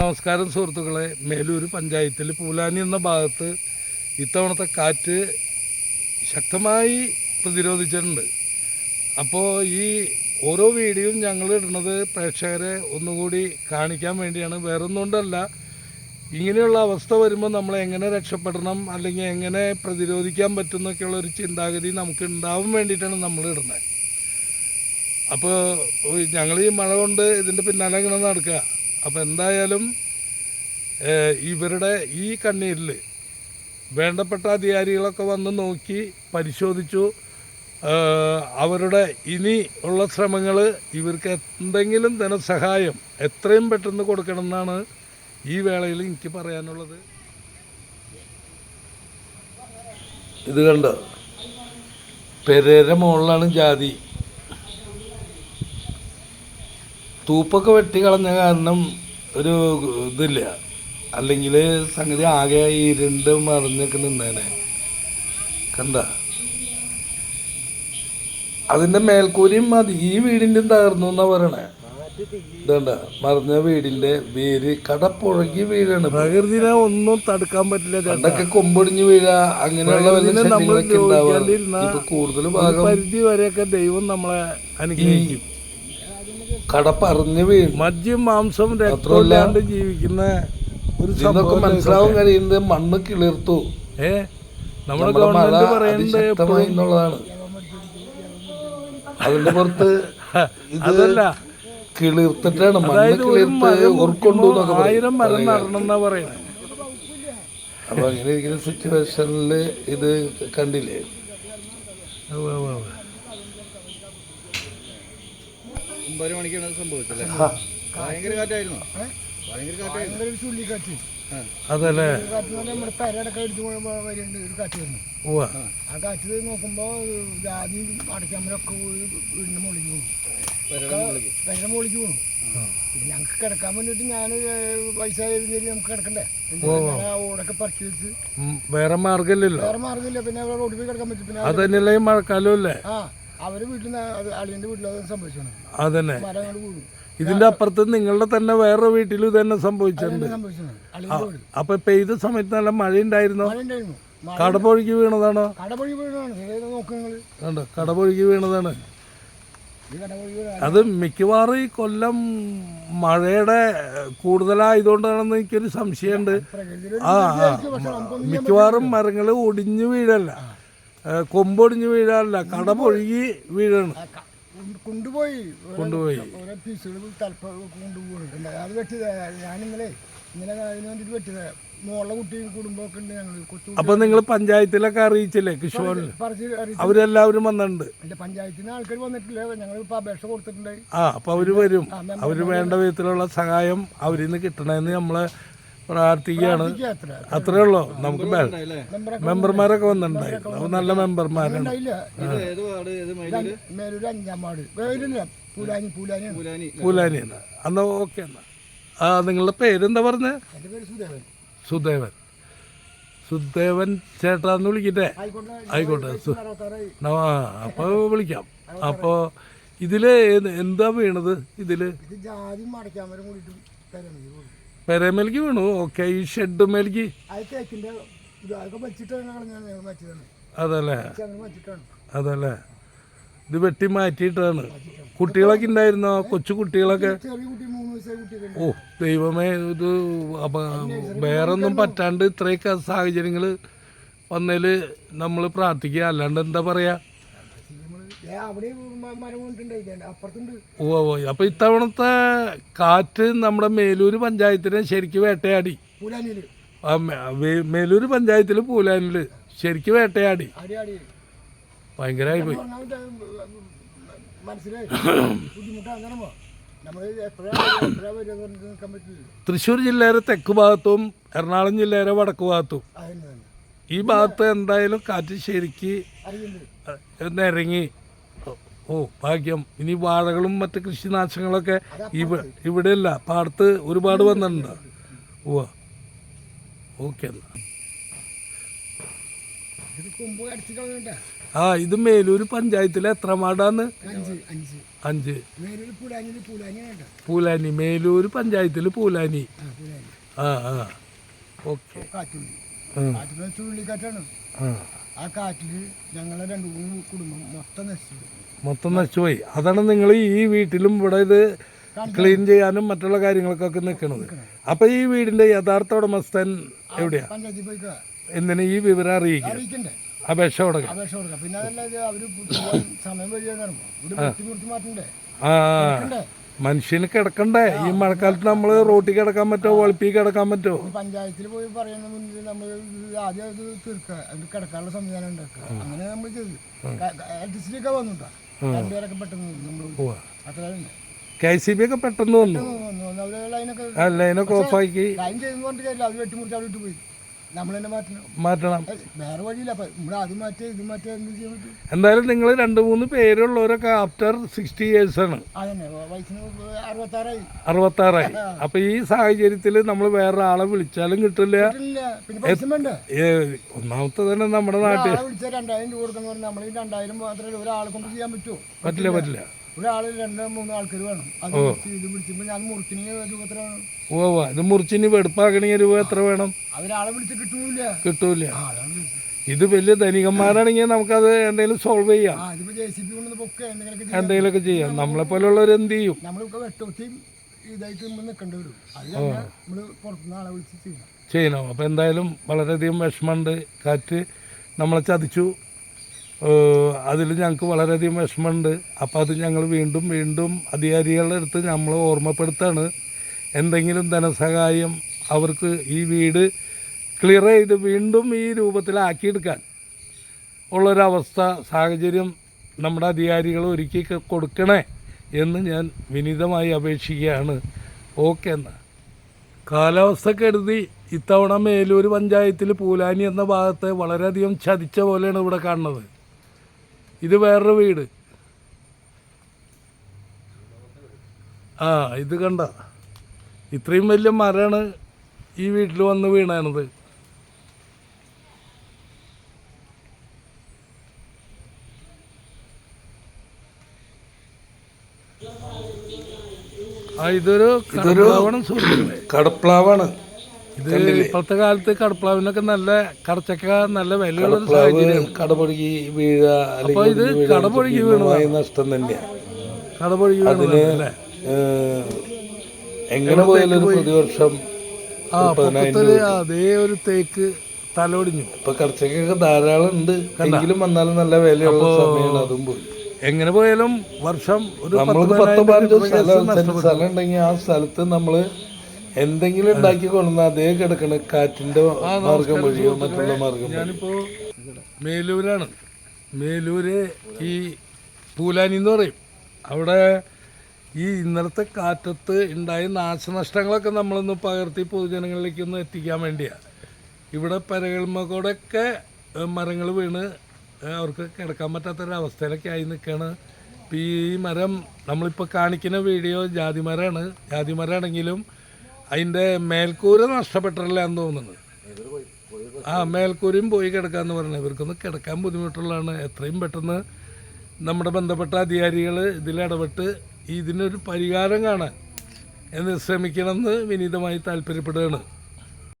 നമസ്കാരം സുഹൃത്തുക്കളെ. മേലൂർ പഞ്ചായത്തിൽ പൂലാനി എന്ന ഭാഗത്ത് ഇത്തവണത്തെ കാറ്റ് ശക്തമായി പ്രതിരോധിച്ചിട്ടുണ്ട്. അപ്പോൾ ഈ ഓരോ വീഡിയോയും ഞങ്ങൾ ഇടുന്നത് പ്രേക്ഷകരെ ഒന്നുകൂടി കാണിക്കാൻ വേണ്ടിയാണ്. വേറൊന്നുകൊണ്ടല്ല ഇങ്ങനെയുള്ള അവസ്ഥ വരുമ്പോൾ നമ്മൾ എങ്ങനെ രക്ഷപ്പെടണം അല്ലെങ്കിൽ എങ്ങനെ പ്രതിരോധിക്കാൻ പറ്റും എന്നൊക്കെയുള്ള ഒരു ചിന്താഗതി നമുക്ക് ഉണ്ടാവാൻ വേണ്ടിയിട്ടാണ് നമ്മൾ ഇടുന്നത്. അപ്പോൾ ഞങ്ങൾ ഈ മഴ കൊണ്ട് ഇതിന്റെ പിന്നാലെ ഇങ്ങനെ നടക്കുക. അപ്പോൾ എന്തായാലും ഇവരുടെ ഈ കണ്ണീരിൽ വേണ്ടപ്പെട്ട അധികാരികളൊക്കെ വന്ന് നോക്കി പരിശോധിച്ചു. അവരുടെ ഇനി ഉള്ള ശ്രമങ്ങൾ ഇവർക്ക് എന്തെങ്കിലും ധനസഹായം എത്രയും പെട്ടെന്ന് കൊടുക്കണം എന്നാണ് ഈ വേളയിൽ എനിക്ക് പറയാനുള്ളത്. ഇത് കണ്ടോ? പെരേര മുകളിലാണ് ജാതി. തൂപ്പൊക്കെ വെട്ടി കളഞ്ഞ കാരണം ഒരു ഇതില്ല. അല്ലെങ്കിൽ സംഗതി ആകെ ഇരുണ്ട് മറിഞ്ഞൊക്കെ നിന്നേനെ. കണ്ട? അതിന്റെ മേൽക്കൂരിയും മതി. ഈ വീടിന്റെ തകർന്നു എന്നാ പറയണേ? ഇതണ്ട മറിഞ്ഞ വീടിന്റെ വേര് കടപ്പുഴകി വീഴാണ്. പ്രകൃതിനെ ഒന്നും തടുക്കാൻ പറ്റില്ല പണ്ടൊക്കെ കൊമ്പൊടിഞ്ഞു വീഴ അങ്ങനെയുള്ള വല്ല ശല്യങ്ങളൊക്കെ ഉണ്ടാവാറ് ഇപ്പൊ കൂടുതൽ ഭാഗം പരിധി വരെയൊക്കെ ദൈവം നമ്മളെ അനുഗ്രഹിക്കും. കടപ്പറിഞ്ഞ് വീഴും. മദ്യം മാംസം രക്തമില്ലാണ്ട് ജീവിക്കുന്ന ഒരു ഇതൊക്കെ? മനസ്സിലാവാൻ കഴിയുന്നത് മണ്ണ് കിളിർത്തു. ഏ? നമ്മുടെ ഗവൺമെന്റ് പറയുന്നത് എന്നുള്ളതാണ്. അതിന്റെ പുറത്ത് അതല്ല. കിളിർത്തിട്ടാണ്. മണ്ണ് കിളിർത്ത് ആയിരം മരം നടണം പറയുന്നത് അപ്പൊ അങ്ങനെ ഇരിക്കുന്ന സിറ്റുവേഷനിൽ ഇത് കണ്ടില്ലേ? ഒമ്പത് മണിക്കാണ് അത് സംഭവിച്ചല്ലേ ഭയങ്കര കാറ്റായിരുന്നു. ഭയങ്കര കാറ്റായിരുന്നു. ഒരു ചുള്ളിക്കാറ്റ്. അതല്ലേ? കാറ്റ് എന്ന് പറഞ്ഞാൽ നമ്മുടെ പെരടക്കം എടുത്ത് വരുന്നുണ്ട് ഒരു കാറ്റ് വരുന്നു. ആ. കാറ്റ് നോക്കുമ്പോൾ ജാതി അടയ്ക്കാമലൊക്കെ വീടിന്റെ മുകളിലേക്ക് പോകും പെരയുടെ മുകളിലേക്ക്. പോകും ഞങ്ങൾക്ക് കിടക്കാൻ വേണ്ടിയിട്ട് ഞാൻ പൈസ നമുക്ക് കിടക്കണ്ടേ? ഓടൊക്കെ പറിച്ചു വെച്ച് വേറെ മാർഗമില്ലല്ലോ വേറെ മാർഗമില്ല. പിന്നെ റോഡിൽ പോയി കിടക്കാൻ പറ്റും. പിന്നെ തന്നെയല്ലേ ഈ ആ. അവർ വീട്ടിൽ സംഭവിച്ചാണ് അതന്നെ. ഇതിന്റെ അപ്പുറത്ത് നിങ്ങളുടെ തന്നെ വേറെ വീട്ടിലും ഇതന്നെ തന്നെ സംഭവിച്ചിട്ടുണ്ട്. അപ്പൊ പെയ്ത സമയത്ത് നല്ല മഴ ഉണ്ടായിരുന്നോ കടപൊഴുകി വീണതാണോ. കണ്ടോ? കടപൊഴുകി വീണതാണ്. അത് മിക്കവാറും ഈ കൊല്ലം മഴയുടെ കൂടുതലായതുകൊണ്ടാണെന്ന് എനിക്കൊരു സംശയമുണ്ട്. ആ മിക്കവാറും മരങ്ങൾ ഒടിഞ്ഞു വീഴല്ല. കൊമ്പൊടിഞ്ഞു വീഴാറില്ല. കടമൊഴുകി വീഴാണ്. കൊണ്ടുപോയി. കൊണ്ടുപോയി. അത് വെട്ടിയത്. ഞാനിന്നലെ അതിന് വെട്ടിയത്. കുടുംബമൊക്കെ ഉണ്ട് ഞങ്ങൾ കൊച്ചു അപ്പൊ നിങ്ങൾ പഞ്ചായത്തിലൊക്കെ അറിയിച്ചില്ലേ? കിഷോറിൽ അവരെല്ലാവരും വന്നിട്ടുണ്ട്. പഞ്ചായത്തിന് ആൾക്കാർ വന്നിട്ടില്ല. ഞങ്ങൾ അപേക്ഷ കൊടുത്തിട്ടുണ്ട്. ആ അപ്പൊ അവർ വരും. അവർ വേണ്ട വിധത്തിലുള്ള സഹായം അവരിൽ നിന്ന് കിട്ടണമെന്ന് നമ്മളെ പ്രാർത്ഥിക്കുകയാണ്. അത്രേ. ഉള്ളൂ. നമുക്ക് മെമ്പർമാരൊക്കെ വന്നിട്ടുണ്ടായിരുന്നു അവ നല്ല മെമ്പർമാരാണ്. പൂലാനി എന്നാ ഓക്കെ എന്നാ. ആ നിങ്ങളുടെ പേരെന്താ പറഞ്ഞേ? എന്റെ സുദേവൻ. സുദേവൻ. ചേട്ടാന്ന് വിളിക്കട്ടെ? ആയിക്കോട്ടെ. ആ അപ്പോൾ വിളിക്കാം. അപ്പോൾ ഇതിൽ എന്താ വീണത് ഇതിൽ? ഇത് ജാതി കൂടിയിട്ടും തരാണ് ഇത് കൊടുക്കും പെരമേലേക്ക് വീണു. ഓക്കെ ഈ ഷെഡ് മേലേക്ക് അതല്ലേ? അതല്ലേ? ഇത് വെട്ടി മാറ്റിയിട്ടാണ്. കുട്ടികളൊക്കെ ഉണ്ടായിരുന്നോ കൊച്ചു കുട്ടികളൊക്കെ? ഓ ദൈവമേ ഇത് വേറൊന്നും പറ്റാണ്ട് ഇത്രയൊക്കെ സാഹചര്യങ്ങൾ വന്നതിൽ നമ്മൾ പ്രാർത്ഥിക്കുക. അല്ലാണ്ട് എന്താ പറയാ അവിടെ മ- മരം കൊണ്ടിട്ടുണ്ടായില്ല അപ്പുറത്തുണ്ട് ഓ ഓ അപ്പൊ ഇത്തവണത്തെ കാറ്റ് നമ്മുടെ മേലൂര് പഞ്ചായത്തിനെ ശരിക്ക് വേട്ടയാടി. പൂലാനിയിൽ ആ മേ- വേ- മേലൂര് പഞ്ചായത്തിൽ പൂലാനിൽ ശരിക്ക് വേട്ടയാടി. ഭയങ്കരമായി പോയി. തൃശ്ശൂർ ജില്ലയുടെ തെക്ക് ഭാഗത്തും എറണാകുളം ജില്ലയുടെ വടക്ക് ഭാഗത്തും ഈ ഭാഗത്ത് എന്തായാലും കാറ്റ് ശരിക്ക് നിരങ്ങി ഓ ഭാഗ്യം. ഇനി വാഴകളും മറ്റ് കൃഷിനാശങ്ങളൊക്കെ ഇവ ഇവിടെയല്ല പാടത്ത് ഒരുപാട് വന്നിട്ടുണ്ട്. ഓ ഓക്കെ എന്നാ. ആ ഇത് മേലൂർ പഞ്ചായത്തിലെ എത്ര മാടാന്ന്? അഞ്ച് പൂലാനി മേലൂർ പഞ്ചായത്തിൽ പൂലാനി. ആ ആ ഓക്കെ. ആ ആ. കാറ്റിൽ ഞങ്ങളെ രണ്ട് മൂന്ന് കുടുംബം മൊത്തം നശിച്ചു. മൊത്തം നശിച്ചുപോയി. അതാണ് നിങ്ങൾ ഈ വീട്ടിലും ഇവിടെ ഇത് ക്ലീൻ ചെയ്യാനും മറ്റുള്ള കാര്യങ്ങൾക്കൊക്കെ നിൽക്കുന്നത് അപ്പൊ ഈ വീടിന്റെ യഥാർത്ഥ ഉടമസ്ഥൻ എവിടെയാ? എന്തിനു ഈ വിവരം അറിയിക്കുക. അപേക്ഷ കൊടുക്കാം. ആ? മനുഷ്യന് കിടക്കണ്ടേ? ഈ മഴക്കാലത്ത് നമ്മൾ റോട്ടിൽ കിടക്കാൻ പറ്റുമോ വളപ്പി കിടക്കാൻ പറ്റുമോ ഈ പഞ്ചായത്തിൽ പോയി പറയുന്ന മുന്നിൽ നമ്മൾ ആദ്യം അത് തീർക്കുക. അത് കിടക്കാനുള്ള സംവിധാനം ഉണ്ടാക്കുക. അങ്ങനെ നമ്മൾ ചെയ്തു. ഇലക്ട്രിസിറ്റി ഒക്കെ വന്നുട്ടാ രണ്ടുപേരൊക്കെ പെട്ടെന്ന് നമ്മൾ കെ സി ബി ഒക്കെ പെട്ടെന്ന് വന്നു. ലൈനൊക്കെ ഓഫാക്കി ലൈൻ വെട്ടിമുറിച്ച് അവിടെ പോയി. നമ്മൾ തന്നെ മാറ്റണം. മാറ്റണം വേറെ വഴിയില്ല. അപ്പൊ ഇവിടെ അത് മാറ്റേ ഇത് മാറ്റേ എന്ത് ചെയ്യാൻ പറ്റും. എന്തായാലും നിങ്ങൾ രണ്ട് മൂന്ന് പേരുള്ളവരൊക്കെ ആഫ്റ്റർ സിക്സ്റ്റി ഇയേഴ്സ് ആണ്. അതന്നെ. വയസ്സിന് അറുപത്താറായി. അറുപത്താറായി. അപ്പൊ ഈ സാഹചര്യത്തിൽ നമ്മൾ വേറെ ആളെ വിളിച്ചാലും കിട്ടില്ല. ഒന്നാമത്തെ തന്നെ നമ്മുടെ നാട്ടിൽ വിളിച്ചാൽ രണ്ടായിരം രൂപ കൊടുക്കുന്ന പറഞ്ഞാൽ നമ്മൾ രണ്ടായിരം മാത്രമേ ഒരാളെ കൊണ്ട് ചെയ്യാൻ പറ്റുമോ പറ്റില്ല പറ്റില്ല. ഒരാൾ രണ്ട് മൂന്ന് ആൾക്കാർ വേണം. അത് ഇത് വിളിച്ചപ്പോൾ ഞാൻ മുറിക്കിന് രൂപത്തിലാണ് ഓ വാ ഇത് മുറിച്ചിനി വെടുപ്പാക്കണമെങ്കിൽ രൂപ എത്ര വേണം? അവരാളെ വിളിച്ച് കിട്ടൂല. കിട്ടൂല. ആ അതാണ് ചോദിച്ചത്. ഇത് വലിയ ധനികന്മാരാണെങ്കിൽ നമുക്കത് എന്തെങ്കിലും സോൾവ് ചെയ്യാം. എന്തെങ്കിലുമൊക്കെ ചെയ്യാം. നമ്മളെ പോലുള്ളവർ എന്ത് ചെയ്യും? ചെയ്യണം. അപ്പോൾ എന്തായാലും വളരെയധികം വിഷമമുണ്ട്. കാറ്റ് നമ്മളെ ചതിച്ചു. അതിൽ ഞങ്ങൾക്ക് വളരെയധികം വിഷമമുണ്ട്. അപ്പോൾ അത് ഞങ്ങൾ വീണ്ടും വീണ്ടും അധികാരികളുടെ അടുത്ത് നമ്മൾ ഓർമ്മപ്പെടുത്താണ്. എന്തെങ്കിലും ധനസഹായം അവർക്ക് ഈ വീട് ക്ലിയർ ചെയ്ത് വീണ്ടും ഈ രൂപത്തിലാക്കിയെടുക്കാൻ ഉള്ളൊരവസ്ഥ സാഹചര്യം നമ്മുടെ അധികാരികൾ ഒരുക്കി കൊടുക്കണേ എന്ന് ഞാൻ വിനീതമായി അപേക്ഷിക്കുകയാണ്. ഓക്കെ എന്നാൽ കാലാവസ്ഥ കരുതി ഇത്തവണ മേലൂർ പഞ്ചായത്തിൽ പൂലാനി എന്ന ഭാഗത്തെ വളരെയധികം ചതിച്ച പോലെയാണ് ഇവിടെ കാണുന്നത്. ഇത് വേറൊരു വീട്. ആ ഇത് കണ്ട. ഇത്രയും വലിയ മരമാണ് ഈ വീട്ടിൽ വന്ന് വീണത് ആ ഇതൊരു കടപ്ലാവാണ് കടപ്ലാവാണ്. ഇത് ഇപ്പോഴത്തെ കാലത്ത് കടപ്ലാവിനൊക്കെ നല്ല കടച്ചക്ക നല്ല വിലയുള്ള കടപൊഴുകി വീഴ അപ്പൊ ഇത് കടപൊഴുകി വീണതാണ് നഷ്ടം തന്നെയാണ് കടപൊഴുകി അല്ലേ? ഏഹ്, എങ്ങനെ പോയാലും പ്രതിവർഷം ആ പൊക്കത്തിൽ അതേ ഒരു തേക്ക് തലോടിഞ്ഞു. ഇപ്പൊ കർച്ചക്കൊക്കെ ധാരാളം ഉണ്ട്. എങ്കിലും വന്നാലും നല്ല വിലയുള്ള സമയമാണ് അതും പോയി. എങ്ങനെ പോയാലും വർഷം ഒരു പത്ത് പതിനഞ്ച്. സ്ഥലം ഉണ്ടെങ്കിൽ ആ സ്ഥലത്ത് നമ്മൾ എന്തെങ്കിലും ഉണ്ടാക്കി കൊണ്ടുവന്ന അതേ കിടക്കണ കാറ്റിന്റെ മാർഗം വഴിയോ മറ്റുള്ള മാർഗം. ഞാനിപ്പോ മേലൂരാണ്. മേലൂര് ഈ പൂലാനി എന്ന് പറയും. അവിടെ ഈ ഇന്നലത്തെ കാറ്റത്ത് ഉണ്ടായ നാശനഷ്ടങ്ങളൊക്കെ നമ്മളൊന്ന് പകർത്തി പൊതുജനങ്ങളിലേക്ക് ഒന്ന് എത്തിക്കാൻ വേണ്ടിയാണ് ഇവിടെ പരകൾമകൂടെയൊക്കെ മരങ്ങൾ വീണ് അവർക്ക് കിടക്കാൻ പറ്റാത്തൊരവസ്ഥയിലൊക്കെ ആയി നിൽക്കുകയാണ് ഇപ്പം ഈ മരം നമ്മളിപ്പോൾ കാണിക്കുന്ന വീഡിയോ ജാതിമരമാണ് ജാതിമരമാണെങ്കിലും അതിന്റെ മേൽക്കൂര നഷ്ടപ്പെട്ടല്ലേ എന്ന് തോന്നുന്നു. ആ മേൽക്കൂരയും പോയി കിടക്കാമെന്ന് പറഞ്ഞു. ഇവർക്കൊന്ന് കിടക്കാൻ ബുദ്ധിമുട്ടുള്ളതാണ്. എത്രയും പെട്ടെന്ന് നമ്മുടെ ബന്ധപ്പെട്ട അധികാരികൾ ഇതിലിടപെട്ട് ഇതിനൊരു പരിഹാരം കാണാൻ എന്ന് ശ്രമിക്കണമെന്ന് വിനീതമായി താല്പര്യപ്പെടുകയാണ്.